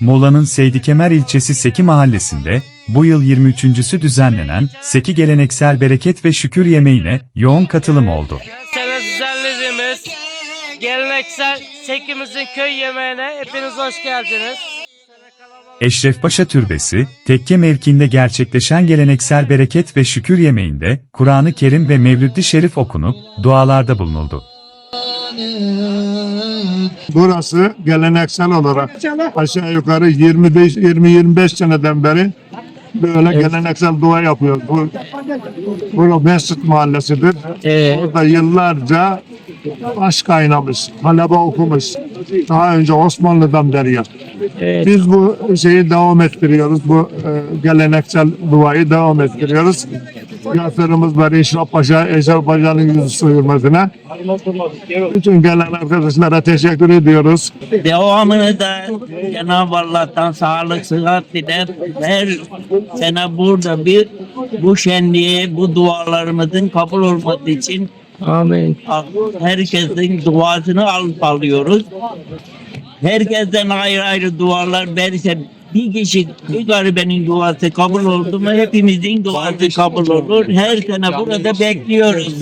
Muğla'nın Seydikemer ilçesi Seki mahallesinde, bu yıl 23.sü düzenlenen Seki geleneksel bereket ve şükür yemeğine yoğun katılım oldu. Sene düzenlediğimiz geleneksel sekimizin köy yemeğine hepiniz hoş geldiniz. Eşrefpaşa Türbesi, tekke mevkiinde gerçekleşen geleneksel bereket ve şükür yemeğinde, Kur'an-ı Kerim ve Mevlüd-i Şerif okunup, dualarda bulunuldu. Burası geleneksel olarak aşağı yukarı 25 20-25 seneden beri böyle geleneksel dua yapıyoruz. Bu Burası Mescid Mahallesi'dir. Burada yıllarca aşk kaynamış, talebe okumuş. Daha önce Osmanlı'dan beri yap. Biz bu şeyi devam ettiriyoruz. Bu e, geleneksel duayı devam ettiriyoruz. Yaslarımız var İşraf Paşa, Eşref Paşa'nın yüzü suyurmasına. Bütün gelen arkadaşlara teşekkür ediyoruz. Devamını da Cenab-ı Allah'tan sağlık, sıhhat diler. Her sene burada bir bu şenliğe, bu dualarımızın kabul olması için Amin. Herkesin duasını alıp alıyoruz. Herkesten ayrı ayrı dualar verirse bir kişi bir garibenin duası kabul oldu mu hepimizin duası kabul olur. Her sene burada bekliyoruz.